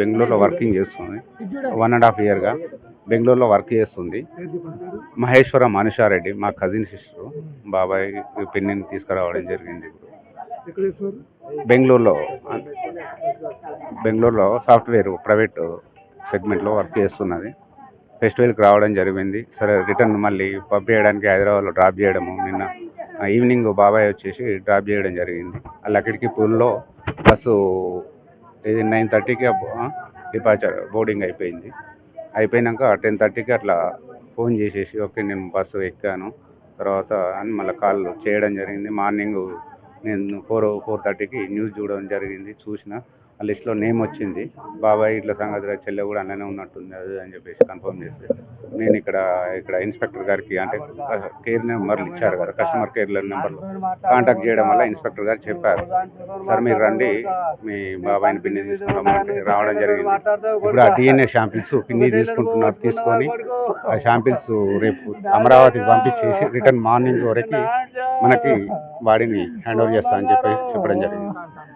బెంగళూరులో వర్కింగ్ చేస్తుంది. One and half ఇయర్గా బెంగళూరులో వర్క్ చేస్తుంది. మహేశ్వర మనుషారెడ్డి మా కజిన్ సిస్టర్ బాబాయ్ పిన్నిని తీసుకురావడం జరిగింది బెంగళూరులో బెంగళూరులో సాఫ్ట్వేర్ ప్రైవేట్ సెగ్మెంట్లో వర్క్ చేస్తున్నది. ఫెస్టివల్కి రావడం జరిగింది. సరే రిటర్న్ మళ్ళీ పంపించడానికి హైదరాబాద్లో డ్రాప్ చేయడము. నిన్న ఈవినింగ్ బాబాయ్ వచ్చేసి డ్రాప్ చేయడం జరిగింది. లక్కడికి పూల్లో బస్సు ఇది నైన్ థర్టీకి డిపార్చర్ బోర్డింగ్ అయిపోయింది. అయిపోయినాక టెన్ థర్టీకి అట్లా ఫోన్ చేసేసి ఓకే నేను బస్సు ఎక్కాను. తర్వాత అని మళ్ళీ కాల్ చేయడం జరిగింది. మార్నింగ్ నేను ఫోర్ ఫోర్ థర్టీకి న్యూస్ చూడడం జరిగింది చూసిన. ఆ లిస్ట్లో నేమ్ వచ్చింది. బాబాయ్ ఇట్లా సంగతి చెల్లె కూడా అలానే ఉన్నట్టుంది అది అని చెప్పేసి కన్ఫర్మ్ చేస్తే. నేను ఇక్కడ ఇక్కడ ఇన్స్పెక్టర్ గారికి అంటే కేర్ నెంబర్లు ఇచ్చారు కదా కస్టమర్ కేర్ నెంబర్లు కాంటాక్ట్ చేయడం వల్ల ఇన్స్పెక్టర్ గారు చెప్పారు. సార్ మీరు రండి మీ బాబాయ్ని పిన్ని తీసుకుంటామంటే రావడం జరిగింది. ఇప్పుడు ఆ డిఎన్ఏ షాంపిల్స్ పిన్ని తీసుకుంటున్నారు తీసుకొని ఆ షాంపిల్స్ రేపు అమరావతికి పంపించేసి రిటర్న్ మార్నింగ్ వరకు మనకి బాడీని హ్యాండ్ ఓవర్ చేస్తా అని చెప్పి చెప్పడం జరిగింది.